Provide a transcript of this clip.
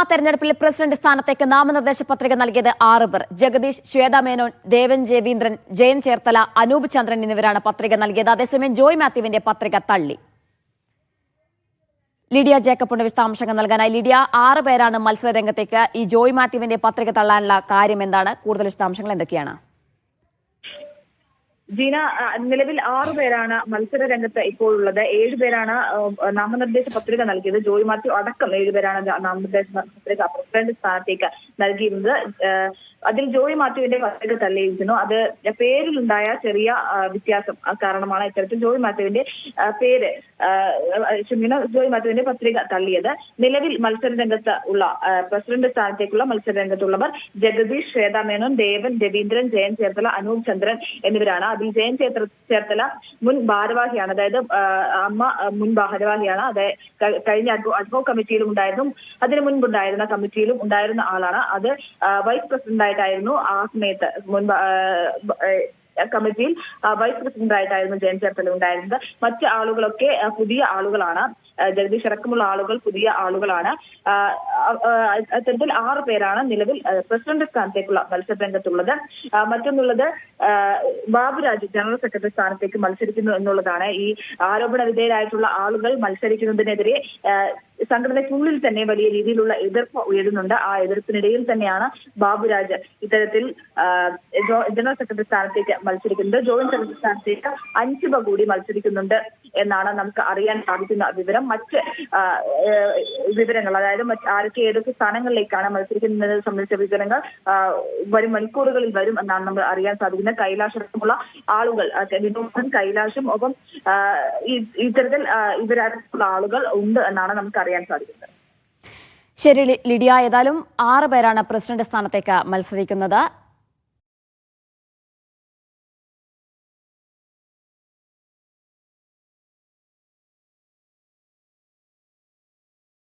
നിയമസഭാ തെരഞ്ഞെടുപ്പിൽ പ്രസിഡന്റ് സ്ഥാനത്തേക്ക് നാമനിർദ്ദേശ പത്രിക നൽകിയത് ആറ് പേർ ജഗദീഷ് ശ്വേത മേനോൻ ദേവൻ രവീന്ദ്രൻ ജയൻ ചേർത്തല അനൂപ് ചന്ദ്രൻ എന്നിവരാണ് പത്രിക നൽകിയത്. അതേസമയം ജോയ് മാത്യുവിന്റെ പത്രിക തള്ളി. ലിഡിയ ജേക്കബിന്റെ വിശദാംശങ്ങൾ നൽകാനായി. ലിഡിയ ആറ് പേരാണ് മത്സരരംഗത്തേക്ക് ഈ ജോയ് മാത്യുവിന്റെ പത്രിക തള്ളാനുള്ള കാര്യം എന്താണ്? കൂടുതൽ വിശദാംശങ്ങൾ എന്തൊക്കെയാണ്? ജീന നിലവിൽ ആറു പേരാണ് മത്സര രംഗത്ത് ഇപ്പോൾ ഉള്ളത് പേരാണ് നാമനിർദ്ദേശ പത്രിക നൽകിയത്. ജോയി മാത്യു അടക്കം ഏഴ് പേരാണ് നാമനിർദ്ദേശ പത്രിക പ്രസിഡന്റ് സ്ഥാനത്തേക്ക് നൽകിയിരുന്നത്. അതിൽ ജോയി മാത്യുവിന്റെ പത്രിക തള്ളിയിരിക്കുന്നു അത് പേരിലുണ്ടായ ചെറിയ വ്യത്യാസം കാരണമാണ് ഇത്തരത്തിൽ ജോയി മാത്യുവിന്റെ പേര് ക്ഷമിക്കണം ജോയി മാത്യുവിന്റെ പത്രിക തള്ളിയത്. നിലവിൽ മത്സര രംഗത്ത് ഉള്ള പ്രസിഡന്റ് സ്ഥാനത്തേക്കുള്ള മത്സര രംഗത്തുള്ളവർ ജഗദീഷ് ശ്വേത മേനോൻ ദേവൻ രവീന്ദ്രൻ ജയൻ ചേർത്തല അനൂപ് ചന്ദ്രൻ എന്നിവരാണ്. അതിൽ ജയൻ ചേർത്ത ചേർത്തല മുൻ ഭാരവാഹിയാണ്. അതായത് അമ്മ മുൻ ഭാരവാഹിയാണ്. അതായത് കഴിഞ്ഞ അഡ്വോ അഡ്വോ കമ്മിറ്റിയിലും ഉണ്ടായിരുന്നു. അതിനു മുൻപുണ്ടായിരുന്ന കമ്മിറ്റിയിലും ഉണ്ടായിരുന്ന ആളാണ്. അത് വൈസ് പ്രസിഡന്റ് ആയിട്ടായിരുന്നു ആ സമയത്ത് മുൻ ആ, ബ- ഏ, കമ്മിറ്റിയിൽ വൈസ് പ്രസിഡന്റ് ആയിട്ടായിരുന്നു ജയൻ ചേർത്തല ഉണ്ടായിരുന്നത്. മറ്റ് ആളുകളൊക്കെ പുതിയ ആളുകളാണ്. ജഗദീഷ് അടക്കമുള്ള ആളുകൾ പുതിയ ആളുകളാണ്. അത്തരത്തിൽ ആറ് പേരാണ് നിലവിൽ പ്രസിഡന്റ് സ്ഥാനത്തേക്കുള്ള മത്സരരംഗത്തുള്ളത്. മറ്റൊന്നുള്ളത് ബാബുരാജ് ജനറൽ സെക്രട്ടറി സ്ഥാനത്തേക്ക് മത്സരിക്കുന്നു എന്നുള്ളതാണ്. ഈ ആരോപണ വിധേയരായിട്ടുള്ള ആളുകൾ മത്സരിക്കുന്നതിനെതിരെ സംഘടനയ്ക്കുള്ളിൽ തന്നെ വലിയ രീതിയിലുള്ള എതിർപ്പ് ഉയരുന്നുണ്ട്. ആ എതിർപ്പിനിടയിൽ തന്നെയാണ് ബാബുരാജ് ഇത്തരത്തിൽ ജനറൽ സെക്രട്ടറി സ്ഥാനത്തേക്ക് മത്സരിക്കുന്നത് ജോയിന്റ് സെക്രട്ടറി സ്ഥാനത്തേക്ക് അഞ്ചുപ കൂടി മത്സരിക്കുന്നുണ്ട് എന്നാണ് നമുക്ക് അറിയാൻ സാധിക്കുന്ന വിവരം. മറ്റ് വിവരങ്ങൾ അതായത് ആരൊക്കെ ഏതൊക്കെ സ്ഥാനങ്ങളിലേക്കാണ് മത്സരിക്കുന്നത് സംബന്ധിച്ച വിവരങ്ങൾ വരും മണിക്കൂറുകളിൽ വരും എന്നാണ് നമ്മൾ അറിയാൻ സാധിക്കുന്നത്. കൈലാശത്തുമുള്ള ആളുകൾ വിനോദൻ കൈലാഷും ഒപ്പം ഇത്തരത്തിൽ ഇവരടുത്തുള്ള ആളുകൾ ഉണ്ട് എന്നാണ് നമുക്ക് അറിയാൻ സാധിക്കുന്നത്. ശരി ലിഡിയ. ഏതായാലും ആറ് പേരാണ് പ്രസിഡന്റ് സ്ഥാനത്തേക്ക് മത്സരിക്കുന്നത്.